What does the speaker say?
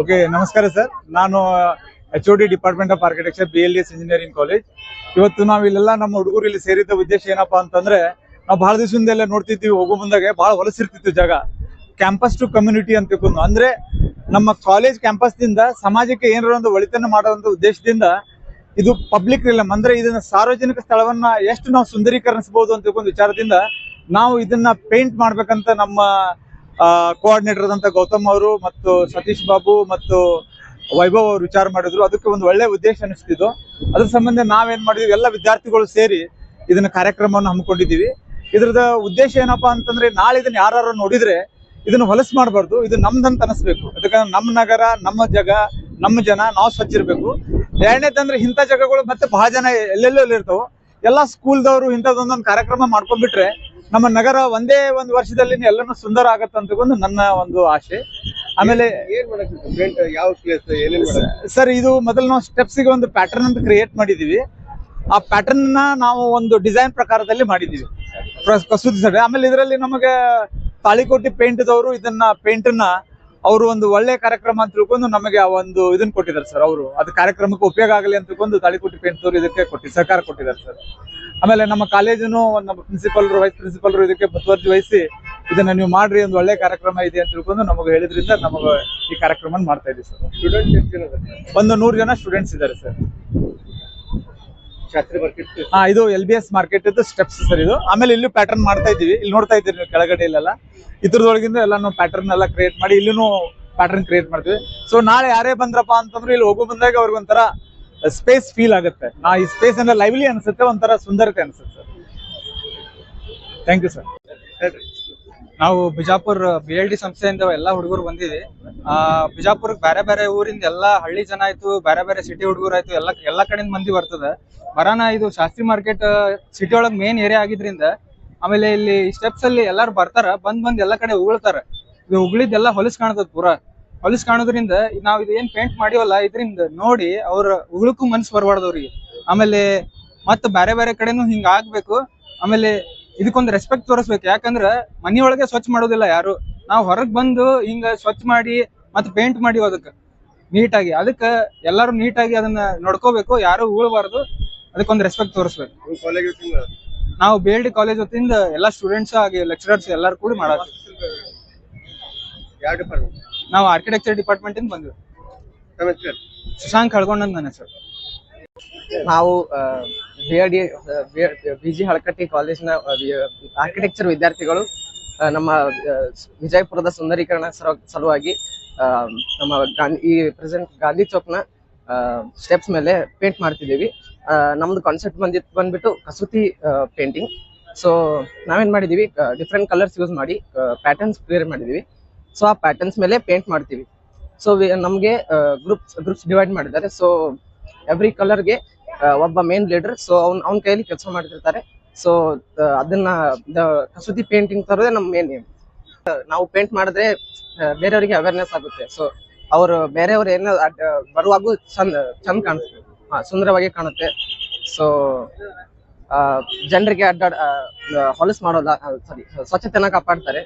Okay ನಮಸ್ಕಾರ sir ನಾನು H O D department of architecture B L S engineering college ಇವತ್ತು ನಾವು ಇಲ್ಲೆಲ್ಲ ನಮ್ಮ ಹುಡುಗರು ಇಲ್ಲಿ ಸೇರಿದ್ದ ಉದ್ದೇಶ ಏನಪ್ಪಾ ಅಂತಂದ್ರೆ, ನಾವು ಬಹಳ ದಿವಸದಿಂದ ಎಲ್ಲ ನೋಡ್ತಿದ್ವಿ ಹೋಗೋ ಮುಂದಾಗೆ ಬಹಳ ಹೊಲಸಿರ್ತಿತ್ತು ಜಾಗ. ಕ್ಯಾಂಪಸ್ ಟು ಕಮ್ಯುನಿಟಿ ಅಂತ ಅಂದ್ರೆ, ನಮ್ಮ ಕಾಲೇಜ್ ಕ್ಯಾಂಪಸ್ ದಿಂದ ಸಮಾಜಕ್ಕೆ ಏನಾರ ಒಂದು ಒಳಿತನ್ನ ಮಾಡುವಂತ ಉದ್ದೇಶದಿಂದ ಇದು ಪಬ್ಲಿಕ್ ರಿಲಮ್ ಅಂದ್ರೆ, ಇದನ್ನ ಸಾರ್ವಜನಿಕ ಸ್ಥಳವನ್ನ ಎಷ್ಟು ನಾವು ಸುಂದರೀಕರಿಸಬಹುದು ಅಂತ ವಿಚಾರದಿಂದ ನಾವು ಇದನ್ನ ಪೇಂಟ್ ಮಾಡ್ಬೇಕಂತ ನಮ್ಮ ಕೋಆರ್ಡಿನೇಟರ್ ಆದಂತ ಗೌತಮ್ ಅವರು ಮತ್ತು ಸತೀಶ್ ಬಾಬು ಮತ್ತು ವೈಭವ್ ಅವರು ವಿಚಾರ ಮಾಡಿದ್ರು. ಅದಕ್ಕೆ ಒಂದು ಒಳ್ಳೆ ಉದ್ದೇಶ ಅನಿಸ್ತಿದ್ದು. ಅದ್ರ ಸಂಬಂಧ ನಾವೇನ್ ಮಾಡಿದ್ವಿ, ಎಲ್ಲ ವಿದ್ಯಾರ್ಥಿಗಳು ಸೇರಿ ಇದನ್ನ ಕಾರ್ಯಕ್ರಮವನ್ನು ಹಮ್ಮಿಕೊಂಡಿದ್ದೀವಿ. ಇದ್ರದ ಉದ್ದೇಶ ಏನಪ್ಪಾ ಅಂತಂದ್ರೆ, ನಾಳೆ ಇದನ್ನ ಯಾರು ನೋಡಿದ್ರೆ ಇದನ್ನ ಹೊಲಸು ಮಾಡಬಾರ್ದು, ಇದು ನಮ್ದಂತ ಅನಿಸ್ಬೇಕು. ಅದಕ್ಕೆ ನಮ್ಮ ನಗರ, ನಮ್ಮ ಜಾಗ, ನಮ್ಮ ಜನ, ನಾವು ಸ್ವಚ್ಛ ಇರ್ಬೇಕು. ಎರಡನೇದಂದ್ರೆ ಇಂಥ ಜಾಗಗಳು ಮತ್ತೆ ಬಹಳ ಜನ ಎಲ್ಲೆಲ್ಲೋ ಇರ್ತಾವ ಎಲ್ಲಾ ಸ್ಕೂಲ್ದವರು ಇಂಥದ್ದೊಂದೊಂದು ಕಾರ್ಯಕ್ರಮ ಮಾಡ್ಕೊಂಡ್ಬಿಟ್ರೆ ನಮ್ಮ ನಗರ ಒಂದೇ ಒಂದು ವರ್ಷದಲ್ಲಿ ಎಲ್ಲಾನು ಸುಂದರ ಆಗತ್ತೆ ಅಂತ ಒಂದು ನನ್ನ ಒಂದು ಆಸೆ ಆಮೇಲೆ ಯಾವ ಸರ್ ಇದು ಮೊದಲು ನಾವು ಸ್ಟೆಪ್ಸ್ಗೆ ಒಂದು ಪ್ಯಾಟರ್ನ್ ಅಂತ ಕ್ರಿಯೇಟ್ ಮಾಡಿದೀವಿ. ಆ ಪ್ಯಾಟರ್ನ್ನ ನಾವು ಒಂದು ಡಿಸೈನ್ ಪ್ರಕಾರದಲ್ಲಿ ಮಾಡಿದೀವಿ. ಕಸೂತಿ ಸಡೆ ಆಮೇಲೆ ಇದರಲ್ಲಿ ನಮಗೆ ತಾಳಿಕೋಟಿ ಪೇಂಟ್ ದವರು ಇದನ್ನ ಪೇಂಟ್ನ ಅವರು ಒಂದು ಒಳ್ಳೆ ಕಾರ್ಯಕ್ರಮ ಅಂತ ತಿಳ್ಕೊಂಡು ನಮಗೆ ಆ ಒಂದು ಇದನ್ನ ಕೊಟ್ಟಿದ್ದಾರೆ ಸರ್ ಅವರು. ಅದು ಕಾರ್ಯಕ್ರಮಕ್ಕೆ ಉಪಯೋಗ ಆಗಲಿ ಅಂತ ತಿಳ್ಕೊಂಡು ತಾಳಿಕೋಟಿ ಅವರು ಇದಕ್ಕೆ ಕೊಟ್ಟಿ ಸರ್ಕಾರ ಕೊಟ್ಟಿದ್ದಾರೆ ಸರ್ ಆಮೇಲೆ ನಮ್ಮ ಕಾಲೇಜನು ನಮ್ಮ ಪ್ರಿನ್ಸಿಪಲ್ರು ವೈಸ್ ಪ್ರಿನ್ಸಿಪಲ್ರು ಇದಕ್ಕೆ ಮುತುವರ್ಜಿ ವಹಿಸಿ ಇದನ್ನ ನೀವು ಮಾಡ್ರಿ ಒಂದು ಒಳ್ಳೆ ಕಾರ್ಯಕ್ರಮ ಇದೆ ಅಂತ ತಿಳ್ಕೊಂಡು ನಮಗೆ ಹೇಳಿದ್ರಿಂದ ನಮಗೆ ಈ ಕಾರ್ಯಕ್ರಮ ಮಾಡ್ತಾ ಇದ್ದೀವಿ ಸರ್ ಸ್ಟೂಡೆಂಟ್ಸ್? ಒಂದು ನೂರು ಜನ ಸ್ಟೂಡೆಂಟ್ಸ್ ಇದ್ದಾರೆ ಸರ್ ಹಾ ಇದು L B S market steps sir ಇದು. ಆಮೇಲೆ ಇಲ್ಲೂ ಪ್ಯಾಟರ್ನ್ ಮಾಡ್ತಾ ಇದೀವಿ ಇಲ್ಲಿ ನೋಡ್ತಾ ಇದ್ದೀರಿ ನೀವು ಕೆಳಗಡೆ ಇಲ್ಲೆಲ್ಲ. ಇದ್ರದೊಳಗಿಂದ ಎಲ್ಲ ನಾವು ಪ್ಯಾಟರ್ನ್ ಎಲ್ಲ ಕ್ರಿಯೇಟ್ ಮಾಡಿ ಇಲ್ಲೂ ಪ್ಯಾಟರ್ನ್ ಕ್ರಿಯೇಟ್ ಮಾಡ್ತೀವಿ. ಸೊ ನಾಳೆ ಯಾರೇ ಬಂದ್ರಪ್ಪ ಅಂತಂದ್ರೆ ಇಲ್ಲಿ ಹೋಗೋ ಬಂದಾಗ ಅವ್ರಿಗೆ ಒಂಥರ ಸ್ಪೇಸ್ ಫೀಲ್ ಆಗುತ್ತೆ. ನಾ ಈ ಸ್ಪೇಸ್ ಅಂದ್ರೆ ಲೈವ್ಲಿ ಅನ್ಸುತ್ತೆ ಒಂಥರ ಸುಂದರತೆ ಅನ್ಸುತ್ತೆ ಸರ್. ಥ್ಯಾಂಕ್ ಯು ಸರ್ ಹೇಳ್ರಿ. ನಾವು ಬಿಜಾಪುರ್ ಬಿ ಎಲ್ ಡಿ ಸಂಸ್ಥೆಯಿಂದ ಎಲ್ಲಾ ಹುಡುಗರು ಬಂದಿದೆ ಆ ಬಿಜಾಪುರ್ ಬೇರೆ ಬೇರೆ ಊರಿಂದ ಎಲ್ಲಾ ಹಳ್ಳಿ ಜನ ಆಯ್ತು ಬೇರೆ ಬೇರೆ ಸಿಟಿ ಹುಡುಗರು ಆಯ್ತು, ಎಲ್ಲಾ ಎಲ್ಲಾ ಕಡೆಯಿಂದ ಮಂದಿ ಬರ್ತದ. ಬರಾನ ಇದು ಶಾಸ್ತ್ರಿ ಮಾರ್ಕೆಟ್ ಸಿಟಿ ಒಳಗ್ ಮೇನ್ ಏರಿಯಾ ಆಗಿದ್ರಿಂದ ಆಮೇಲೆ ಇಲ್ಲಿ ಸ್ಟೆಪ್ಸ್ ಅಲ್ಲಿ ಎಲ್ಲಾರು ಬರ್ತಾರ, ಬಂದ್ ಬಂದ್ ಎಲ್ಲಾ ಕಡೆ ಉಗುಳ್ತಾರ. ಇದು ಉಗುಳಿದ್ದೆಲ್ಲ ಹೊಲಸ್ ಕಾಣ್ತದ ಪೂರಾ. ಹೊಲಸ್ ಕಾಣೋದ್ರಿಂದ ನಾವ್ ಇದು ಏನ್ ಪೇಂಟ್ ಮಾಡಿವಲ್ಲ, ಇದ್ರಿಂದ ನೋಡಿ ಅವ್ರ ಉಗುಳಕ್ಕೂ ಮನ್ಸ್ ಬರ್ಬಾರ್ದು ಅವ್ರಿಗೆ. ಆಮೇಲೆ ಮತ್ತ ಬೇರೆ ಬೇರೆ ಕಡೆನೂ ಹಿಂಗ ಆಗ್ಬೇಕು. ಆಮೇಲೆ ಇದಕ್ಕೊಂದು ರೆಸ್ಪೆಕ್ಟ್ ತೋರಿಸ್ಬೇಕು. ಯಾಕಂದ್ರ ಮನಿಯೊಳಗೆ ಸ್ವಚ್ಛ ಮಾಡೋದಿಲ್ಲ ಯಾರು. ನಾವು ಹೊರಗ್ ಬಂದು ಹಿಂಗ ಸ್ವಚ್ಛ ಮಾಡಿ ಮತ್ತೆ ಪೇಂಟ್ ಮಾಡಿ ಅದಕ್ಕೆ ನೀಟಾಗಿ ಅದಕ್ಕ ಎಲ್ಲಾರು ನೀಟಾಗಿ ಅದನ್ನ ನೋಡ್ಕೋಬೇಕು. ಯಾರು ಉಳಬಾರದು. ಅದಕ್ಕೊಂದು ರೆಸ್ಪೆಕ್ಟ್ ತೋರಿಸ್ಬೇಕು. ನಾವು ಬಿ ಎಲ್ ಡಿ ಕಾಲೇಜ್ ವತಿಯಿಂದ ಎಲ್ಲಾ ಸ್ಟೂಡೆಂಟ್ಸ್ ಹಾಗೆ ಲೆಕ್ಚರರ್ಸ್ ಎಲ್ಲಾರು ಕೂಡ ಮಾಡೋದು. ನಾವು ಆರ್ಕಿಟೆಕ್ಚರ್ ಡಿಪಾರ್ಟ್ಮೆಂಟ್ ಇಂದ ಬಂದ್ವಿ. ಶಶಾಂಕ್ ಹಳ್ಕೊಂಡ್ ನನ್ನ ಹೆಸರು. ನಾವು B R D B G Halakatti ಕಾಲೇಜ್ನ architecture ವಿದ್ಯಾರ್ಥಿಗಳು ನಮ್ಮ ವಿಜಯಪುರದ ಸುಂದರೀಕರಣ ಸಲುವಾಗಿ ನಮ್ಮ ಗಾಂಧಿ ಈ ಪ್ರೆಸೆಂಟ್ ಗಾಂಧಿ ಚೌಕ್ನ ಸ್ಟೆಪ್ಸ್ ಮೇಲೆ ಪೇಂಟ್ ಮಾಡ್ತಿದ್ದೀವಿ. ನಮ್ದು ಕಾನ್ಸೆಪ್ಟ್ ಬಂದಿತ್ತು ಬಂದ್ಬಿಟ್ಟು ಕಸೂತಿ ಪೇಂಟಿಂಗ್ ಸೊ ನಾವೇನ್ ಮಾಡಿದೀವಿ ಡಿಫ್ರೆಂಟ್ ಕಲರ್ಸ್ ಯೂಸ್ ಮಾಡಿ ಪ್ಯಾಟರ್ನ್ಸ್ ಕ್ಲಿಯರ್ ಮಾಡಿದೀವಿ ಸೊ ಆ ಪ್ಯಾಟರ್ನ್ಸ್ ಮೇಲೆ ಪೇಂಟ್ ಮಾಡ್ತೀವಿ. ಸೊ ನಮಗೆ ಗ್ರೂಪ್ಸ್ ಗ್ರೂಪ್ಸ್ ಡಿವೈಡ್ ಮಾಡಿದ್ದಾರೆ. ಸೊ ಎವ್ರಿ ಕಲರ್ಗೆ ಒಬ್ಬ ಮೇನ್ ಲೀಡರ್ ಸೊ ಅವ್ನ ಅವ್ನ ಕೈಯಲ್ಲಿ ಕೆಲಸ ಮಾಡ್ತಿರ್ತಾರೆ. ಸೊ ಅದನ್ನ ಕಸೂತಿ ಪೇಂಟಿಂಗ್ ತರೋದೇ ನಮ್ಮ ಮೇನ್ ಏಮ್ ನಾವು ಪೇಂಟ್ ಮಾಡಿದ್ರೆ ಬೇರೆಯವರಿಗೆ ಅವೇರ್ನೆಸ್ ಆಗುತ್ತೆ. ಸೊ ಅವರು, ಬೇರೆಯವ್ರು ಏನೋ ಬರುವಾಗ ಚಂದ ಚಂದ ಕಾಣಿಸುತ್ತೆ ಹಾ ಸುಂದರವಾಗಿ ಕಾಣುತ್ತೆ. ಸೊ ಜನರಿಗೆ ಅಡ್ಡಾಡ ಹೊಲಸು ಮಾಡೋದ ಸಾರಿ ಸ್ವಚ್ಛತೆನ ಕಾಪಾಡ್ತಾರೆ.